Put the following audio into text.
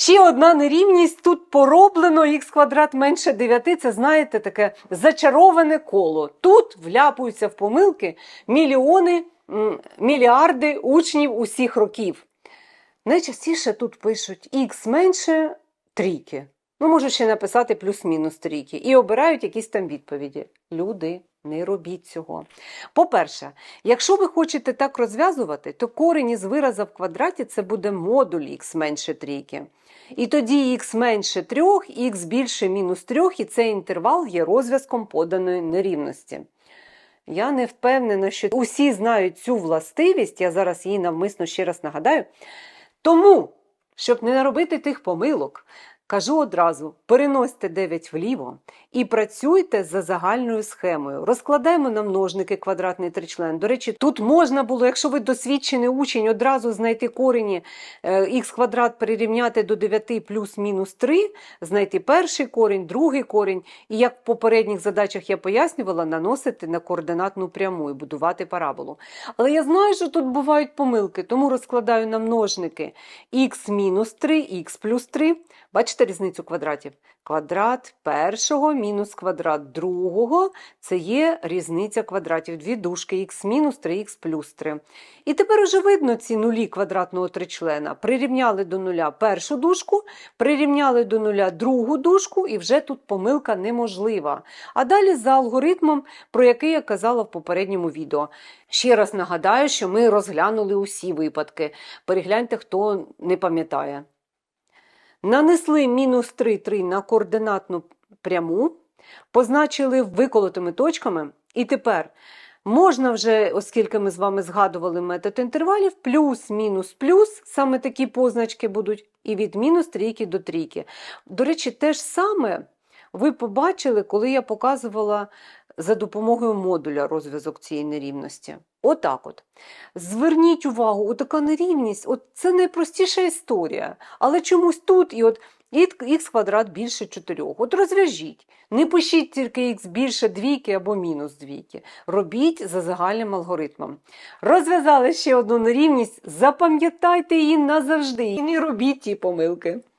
Ще одна нерівність тут пороблено х квадрат менше 9, це знаєте таке зачароване коло. Тут вляпуються в помилки мільйони, мільярди учнів усіх років. Найчастіше тут пишуть х менше трійки. Ну, можуть ще написати плюс-мінус трійки. І обирають якісь там відповіді. Люди, не робіть цього. По-перше, якщо ви хочете так розв'язувати, то корінь із вираза в квадраті це буде модуль х менше трійки. І тоді х менше 3, х більше мінус 3, і цей інтервал є розв'язком поданої нерівності. Я не впевнена, що усі знають цю властивість, я зараз її навмисно ще раз нагадаю. Тому, щоб не наробити тих помилок, кажу одразу: переносьте 9 вліво і працюйте за загальною схемою. Розкладаємо на множники квадратний тричлен. До речі, тут можна було, якщо ви досвідчений учень, одразу знайти корені х квадрат перерівняти до 9 плюс-мінус 3, знайти перший корінь, другий корінь, і як в попередніх задачах я пояснювала, наносити на координатну пряму і будувати параболу. Але я знаю, що тут бувають помилки, тому розкладаю на множники х мінус 3, х плюс 3. Бачите різницю квадратів? Квадрат першого мінус квадрат другого це є різниця квадратів. Дві дужки х мінус 3х плюс 3. І тепер уже видно ці нулі квадратного тричлена. Прирівняли до нуля першу дужку, прирівняли до нуля другу дужку, і вже тут помилка неможлива. А далі за алгоритмом, про який я казала в попередньому відео. Ще раз нагадаю, що ми розглянули усі випадки. Перегляньте, хто не пам'ятає. Нанесли мінус 3, 3 на координатну пряму, позначили виколотими точками. І тепер можна вже, оскільки ми з вами згадували метод інтервалів, плюс, мінус, плюс, саме такі позначки будуть, і від мінус трійки до трійки. До речі, те ж саме ви побачили, коли я показувала за допомогою модуля розв'язок цієї нерівності. Отак от. Зверніть увагу, отака нерівність, от це найпростіша історія. Але чомусь тут і от х квадрат більше 4. От розв'яжіть. Не пишіть тільки х більше двійки або мінус двійки. Робіть за загальним алгоритмом. Розв'язали ще одну нерівність, запам'ятайте її назавжди і не робіть ті помилки.